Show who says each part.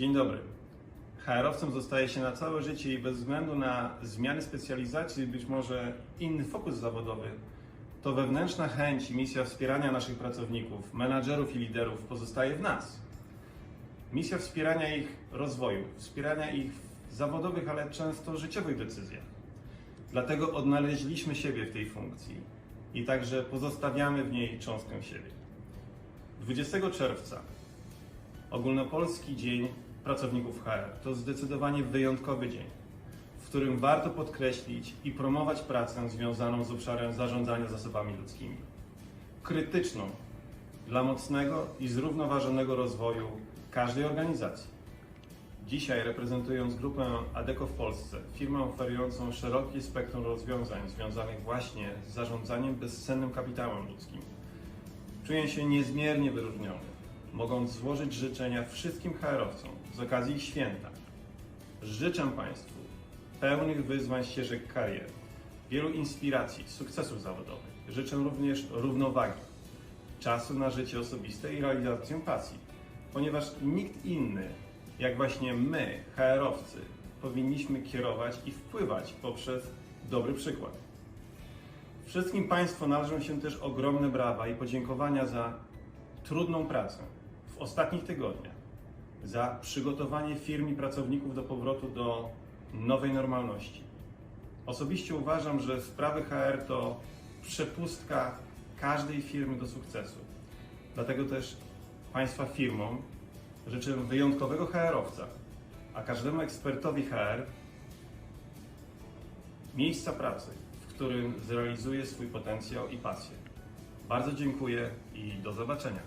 Speaker 1: Dzień dobry. HR-owcem zostaje się na całe życie i bez względu na zmiany specjalizacji, być może inny fokus zawodowy, to wewnętrzna chęć i misja wspierania naszych pracowników, menadżerów i liderów pozostaje w nas. Misja wspierania ich rozwoju, wspierania ich w zawodowych, ale często życiowych decyzjach. Dlatego odnaleźliśmy siebie w tej funkcji i także pozostawiamy w niej cząstkę siebie. 20 czerwca Ogólnopolski Dzień Pracowników HR to zdecydowanie wyjątkowy dzień, w którym warto podkreślić i promować pracę związaną z obszarem zarządzania zasobami ludzkimi. Krytyczną dla mocnego i zrównoważonego rozwoju każdej organizacji. Dzisiaj reprezentując grupę ADECO w Polsce, firmę oferującą szerokie spektrum rozwiązań związanych właśnie z zarządzaniem bezcennym kapitałem ludzkim, czuję się niezmiernie wyróżniony, mogąc złożyć życzenia wszystkim HR-owcom z okazji ich święta. Życzę Państwu pełnych wyzwań ścieżek kariery, wielu inspiracji, sukcesów zawodowych. Życzę również równowagi, czasu na życie osobiste i realizację pasji, ponieważ nikt inny, jak właśnie my, HR-owcy, powinniśmy kierować i wpływać poprzez dobry przykład. Wszystkim Państwu należą się też ogromne brawa i podziękowania za trudną pracę ostatnich tygodniach, za przygotowanie firm i pracowników do powrotu do nowej normalności. Osobiście uważam, że sprawy HR to przepustka każdej firmy do sukcesu. Dlatego też Państwa firmom życzę wyjątkowego HR-owca, a każdemu ekspertowi HR miejsca pracy, w którym zrealizuje swój potencjał i pasję. Bardzo dziękuję i do zobaczenia.